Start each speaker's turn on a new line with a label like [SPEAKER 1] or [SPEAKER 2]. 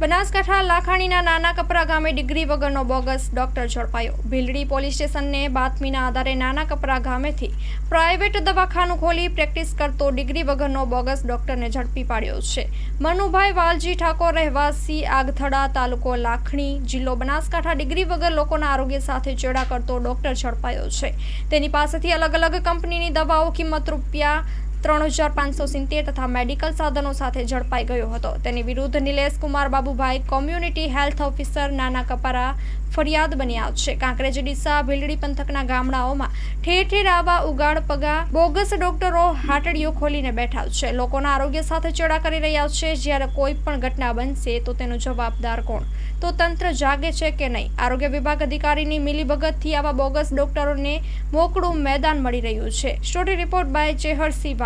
[SPEAKER 1] બનાસકાંઠા લાખાણીના નાના કપરા ગામે ડિગ્રી વગરનો બોગસ ડોક્ટર ઝડપાયો. ભીલડી પોલીસ સ્ટેશનને બાતમીના આધારે નાના કપરા ગામેથી પ્રાઇવેટ દવાખાનું ખોલી પ્રેક્ટિસ કરતો ડિગ્રી વગરનો બોગસ ડોક્ટરને ઝડપી પાડ્યો છે. મનુભાઈ વાલજી ઠાકોર રહેવાસી આગથડા તાલુકો લાખણી જિલ્લો બનાસકાંઠા ડિગ્રી વગર લોકોના આરોગ્ય સાથે ચેડા કરતો ડોક્ટર ઝડપાયો છે. તેની પાસેથી અલગ અલગ કંપનીની દવાઓ કિંમત રૂપિયા ત્રણ હજાર પાંચસો સિત્તેર તથા મેડિકલ સાધનો સાથે ઝડપાઈ ગયો હતો. તેની વિરુદ્ધ Nilesh Kumar Babubhai community health officer Nana Kapara ફરિયાદ બન્યા છે. કાંકરેજ, ડીસા, ભીલડી પંથકના ગામડાઓમાં ઠેર ઠેર આવા ઉગાડ પગા બોગસ ડોક્ટરો હાટડીઓ ખોલીને બેઠા છે. લોકોના આરોગ્ય સાથે ચેડા કરી રહ્યા છે. જ્યારે કોઈ પણ ઘટના બનશે તો તેનો જવાબદાર કોણ? તો તંત્ર જાગે છે કે નહીં? આરોગ્ય વિભાગ અધિકારીની મિલીભગતથી આવા બોગસ ડોક્ટરોને મોકળું મેદાન મળી રહ્યું છે. Story report by Chehersinh